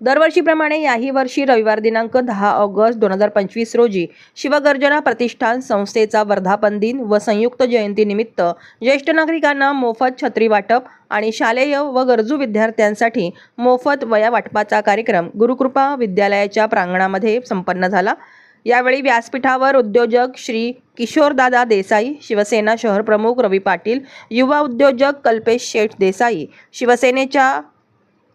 दरवर्षीप्रमाणे याही वर्षी रविवार दिनांक दहा ऑगस्ट दोन हजार पंचवीस रोजी शिवगर्जना प्रतिष्ठान संस्थेचा वर्धापन दिन व संयुक्त जयंतीनिमित्त ज्येष्ठ नागरिकांना मोफत छत्री वाटप आणि शालेय व गरजू विद्यार्थ्यांसाठी मोफत वया वाटपाचा कार्यक्रम गुरुकृपा विद्यालयाच्या प्रांगणामध्ये संपन्न झाला. यावेळी व्यासपीठावर उद्योजक श्री किशोरदादा देसाई शिवसेना शहर प्रमुख रवी पाटील युवा उद्योजक कल्पेश शेठ देसाई शिवसेनेच्या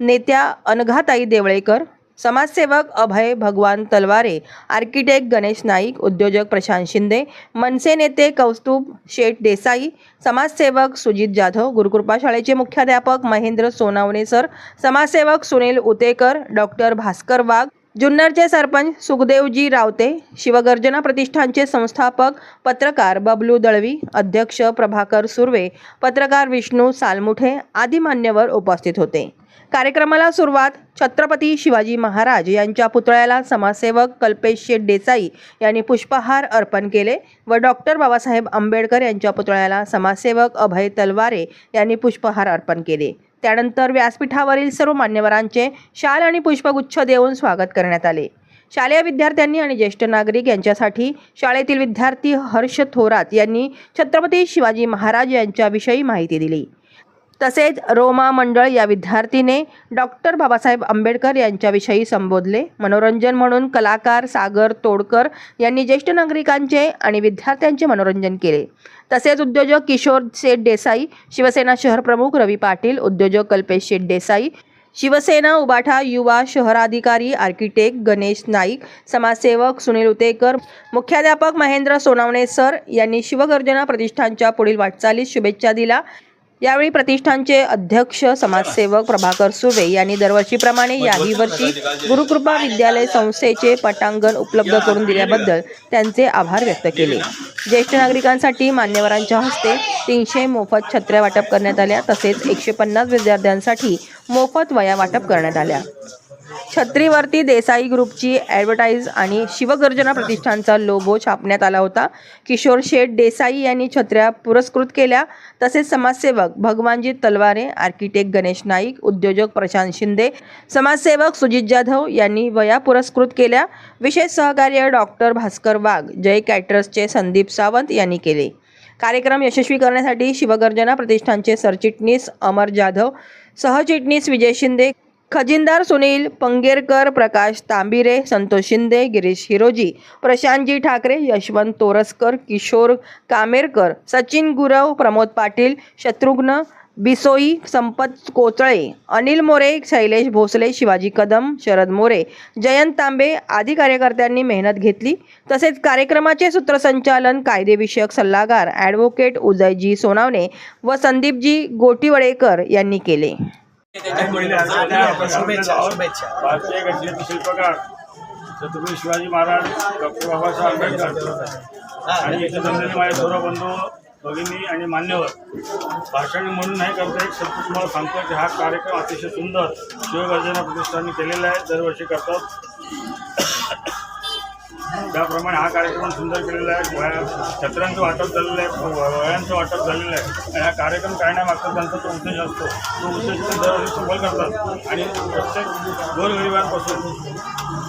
नेत्या अनघाताई देवळेकर समाजसेवक अभय भगवान तलवारे आर्किटेक्ट गणेश नाईक उद्योजक प्रशांत शिंदे मनसे नेते कौस्तुभ शेठ देसाई समाजसेवक सुजित जाधव गुरुकृपा शाळेचे मुख्याध्यापक महेंद्र सोनावणे सर समाजसेवक सुनील उतेकर डॉक्टर भास्कर वाघ जुन्नरचे सरपंच सुखदेवजी रावते शिवगर्जना प्रतिष्ठानचे संस्थापक पत्रकार बबलू दळवी अध्यक्ष प्रभाकर सुर्वे पत्रकार विष्णू सालमुठे आदी मान्यवर उपस्थित होते. कार्यक्रमाला सुरुवात छत्रपती शिवाजी महाराज यांच्या पुतळ्याला समाजसेवक कल्पेश शेठ देसाई यांनी पुष्पहार अर्पण केले व डॉक्टर बाबासाहेब आंबेडकर यांच्या पुतळ्याला समाजसेवक अभय तलवारे यांनी पुष्पहार अर्पण केले. त्यानंतर व्यासपीठावरील सर्व मान्यवरांचे शाल आणि पुष्पगुच्छ देऊन स्वागत करण्यात आले. शालेय विद्यार्थ्यांनी आणि ज्येष्ठ नागरिक यांच्यासाठी शाळेतील विद्यार्थी हर्ष थोरात यांनी छत्रपती शिवाजी महाराज यांच्याविषयी माहिती दिली. तसेच रोमा मंडळ या विद्यार्थीने डॉक्टर बाबासाहेब आंबेडकर यांच्याविषयी संबोधले. मनोरंजन म्हणून कलाकार सागर तोडकर यांनी ज्येष्ठ नागरिकांचे आणि विद्यार्थ्यांचे मनोरंजन केले. तसेच उद्योजक किशोर शेठ देसाई शिवसेना शहर प्रमुख रवी पाटील उद्योजक कल्पेश शेठ देसाई शिवसेना उबाठा युवा शहराधिकारी आर्किटेक्ट गणेश नाईक समाजसेवक सुनील उतेकर मुख्याध्यापक महेंद्र सोनावणे सर यांनी शिवगर्जना प्रतिष्ठानच्या पुढील वाटचालीस शुभेच्छा दिला यावेळी प्रतिष्ठानचे अध्यक्ष समाजसेवक प्रभाकर सुर्वे यांनी दरवर्षीप्रमाणे याही वर्षी गुरुकृपा विद्यालय संस्थेचे पटांगण उपलब्ध करून दिल्याबद्दल त्यांचे आभार व्यक्त केले. ज्येष्ठ नागरिकांसाठी मान्यवरांच्या हस्ते तीनशे मोफत छत्र्या वाटप करण्यात आल्या तसेच एकशे पन्नास विद्यार्थ्यांसाठी मोफत वया वाटप करण्यात आल्या. छत्रीवरती देसाई ग्रुपची ॲडव्हर्टाईज आणि शिवगर्जना प्रतिष्ठानचा लोगो छापण्यात आला होता. किशोर शेठ देसाई यांनी छत्र्या पुरस्कृत केल्या. तसेच समाजसेवक भगवानजी तलवारे आर्किटेक्ट गणेश नाईक उद्योजक प्रशांत शिंदे समाजसेवक सुजित जाधव यांनी वया पुरस्कृत केल्या. विशेष सहकार्य डॉक्टर भास्कर वाघ जय कॅटर्सचे संदीप सावंत यांनी केले. कार्यक्रम यशस्वी करण्यासाठी शिवगर्जना प्रतिष्ठानचे सरचिटणीस अमर जाधव सहचिटणीस विजय शिंदे खजिनदार सुनील पंगेरकर प्रकाश तांबिरे संतोष शिंदे गिरीश हिरोजी प्रशांतजी ठाकरे यशवंत तोरसकर किशोर कामेरकर सचिन गुरव प्रमोद पाटील शत्रुघ्न बिसोई संपत कोचळे अनिल मोरे शैलेश भोसले शिवाजी कदम शरद मोरे जयंत तांबे आदी कार्यकर्त्यांनी मेहनत घेतली. तसेच कार्यक्रमाचे सूत्रसंचालन कायदेविषयक सल्लागार ॲडव्होकेट उदयजी सोनावणे व संदीपजी गोटीवडेकर यांनी केले. शुभेच्छा शुभेच्छा. भारतीय घटनेचे शिल्पकार छत्रपती शिवाजी महाराज डॉक्टर बाबासाहेब आंबेडकर आणि इथे जमलेले माझे थोर बंधू भगिनी आणि मान्यवर. भाषण म्हणून नाही करता एक शब्द तुम्हाला सांगतो की हा कार्यक्रम अतिशय सुंदर शिवगर्जना प्रतिष्ठानने केलेला आहे. दरवर्षी करतात. त्याप्रमाणे हा कार्यक्रम सुंदर केलेला आहे. वया वाटप झालेलं आहे. वयांचं वाटप झालेलं आहे. आणि हा कार्यक्रम करण्यामागचा त्यांचा तो उद्देश असतो. तो उद्देश दरवर्षी सफल करतात. आणि प्रत्येक गोरगरिबांपासून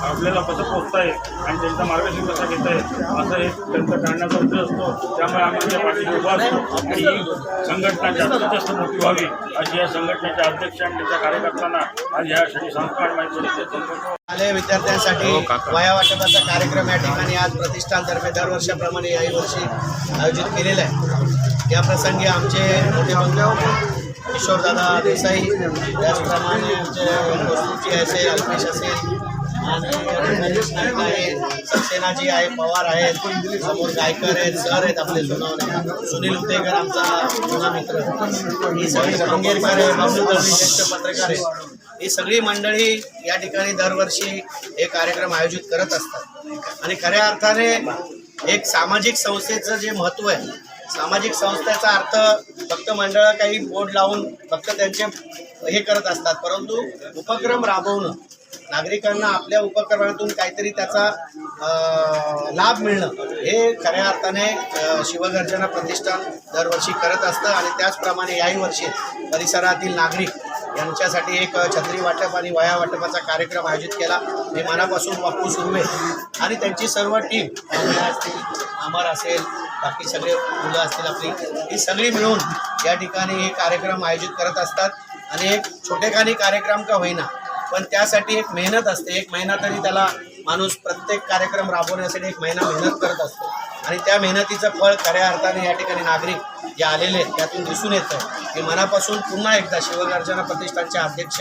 आपल्याला कसं पोचता येईल आणि त्यांचा मार्गदर्शन कसं घेता येईल असं एक त्यांचा करण्याचा उद्देश असतो. त्यामुळे आम्ही त्या पाठीशी उभा असतो. आणि ही संघटना जास्तीत जास्त मोठी व्हावी. अशी या संघटनेचे अध्यक्ष आणि त्याच्या कार्यकर्त्यांना आज यासाठी संस्कार माहिती शालेय विद्यार्थ्यांसाठी वया वाटपाचा कार्यक्रम या ठिकाणी आज प्रतिष्ठानतर्फे दरवर्षाप्रमाणे याही वर्षी आयोजित केलेला आहे. या प्रसंगी आमचे मोठे बंधू किशोरदादा देसाई त्याचप्रमाणे आमचे कौस्तुभजी असेल अल्पेश असेल आणि सक्सेनाजी आहे पवार आहेत समोर गायकर आहेत सर आहेत आपले सुनावणे सुनील उतेकर आमचा जुना मित्र. ही सगळी मंगेरकर आहे ज्येष्ठ पत्रकार आहेत. ही सगळी मंडळी या ठिकाणी दरवर्षी हे कार्यक्रम आयोजित करत असतात. आणि खऱ्या अर्थाने एक सामाजिक संस्थेचं जे महत्त्व आहे सामाजिक संस्थेचा अर्थ फक्त मंडळ काही बोर्ड लावून फक्त त्यांचे हे करत असतात. परंतु उपक्रम राबवणं नागरिकांना आपल्या उपक्रमातून काहीतरी त्याचा लाभ मिळणं हे खऱ्या अर्थाने शिवगर्जना प्रतिष्ठान दरवर्षी करत असतं. आणि त्याचप्रमाणे याही वर्षी परिसरातील नागरिक यांच्यासाठी एक छत्री वाटप आणि वया वाटपाचा कार्यक्रम आयोजित केला. मी मनापासून बाप्पू सुर्वे आणि त्यांची सर्व टीम असतील अमर असेल बाकी सगळे मुलं असतील आपली ही सगळी मिळून या ठिकाणी हे कार्यक्रम आयोजित करत असतात. आणि एक छोटेखानी कार्यक्रम का होईना पण त्यासाठी एक मेहनत असते. एक महिना तरी त्याला माणूस प्रत्येक कार्यक्रम राबवण्यासाठी एक महिना मेहनत करत असतो. आणि त्या मेहनतीचं फळ खऱ्या अर्थाने या ठिकाणी नागरिक जे आलेले आहेत त्यातून दिसून येतं मी मनापासून पुन्हा एकदा शिवगर्जना प्रतिष्ठानचे अध्यक्ष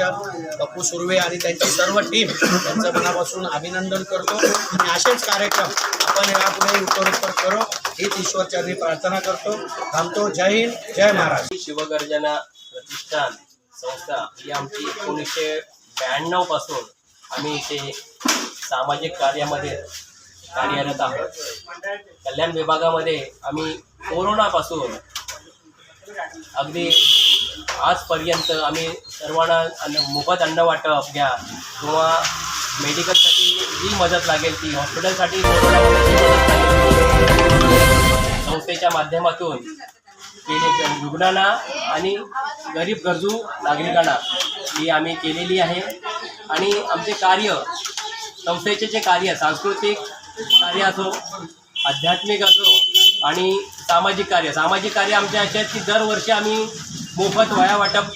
बप्पू सुर्वे आणि त्यांची सर्व टीम त्यांचं मनापासून अभिनंदन करतो. आणि असेच कार्यक्रम आपण यापुढे उत्तरोत्तर करू. हीच ईश्वरचरणी प्रार्थना करतो. थांबतो. जय हिंद. जय महाराष्ट्र. शिवगर्जना प्रतिष्ठान संस्था ही आमची एकोणीसशे ब्याण्णवपासून आम्ही इथे सामाजिक कार्यामध्ये कार्यरत आहोत. कल्याण विभागामध्ये आम्ही कोरोनापासून अगदी आजपर्यंत आम्ही सर्वांना अन्न मोफत अन्न वाटप घ्या किंवा मेडिकलसाठी जी मदत लागेल ती हॉस्पिटलसाठी संस्थेच्या माध्यमातून केली रुग्णांना आणि गरीब गरजू नागरिकांना ही आम्ही केलेली आहे. आणि आमचे कार्य संस्थेचे जे कार्य सांस्कृतिक कार्य असो आध्यात्मिक असो आणि सामाजिक कार्य. सामाजिक कार्य आमचे असे आहेत की दरवर्षी आम्ही मोफत वया वाटप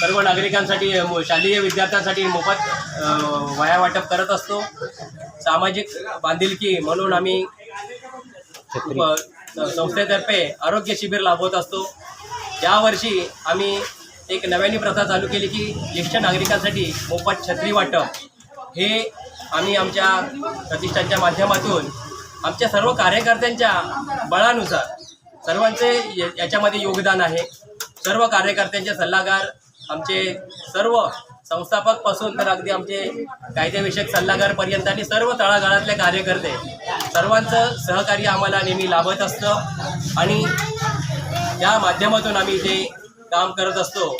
सर्व नागरिकांसाठी शालेय विद्यार्थ्यांसाठी मोफत वया वाटप करत असतो. सामाजिक बांधिलकी म्हणून आम्ही संस्थेतर्फे आरोग्य शिबिर राबवत असतो. यावर्षी आम्ही एक नव्याने प्रथा चालू केली की ज्येष्ठ नागरिकांसाठी मोफत छत्री वाटप. हे आम्ही आमच्या प्रतिष्ठानच्या माध्यमातून आमच्या सर्व कार्यकर्त्यांच्या बळानुसार सर्वांचे याच्यामध्ये योगदान आहे. सर्व कार्यकर्त्यांचे सल्लागार आमचे सर्व संस्थापकपासून तर अगदी आमचे कायदेविषयक सल्लागारपर्यंत आणि सर्व तळागाळातले कार्यकर्ते सर्वांचं सहकार्य आम्हाला नेहमी लाभत असतं. आणि या माध्यमातून आम्ही इथे काम करत असतो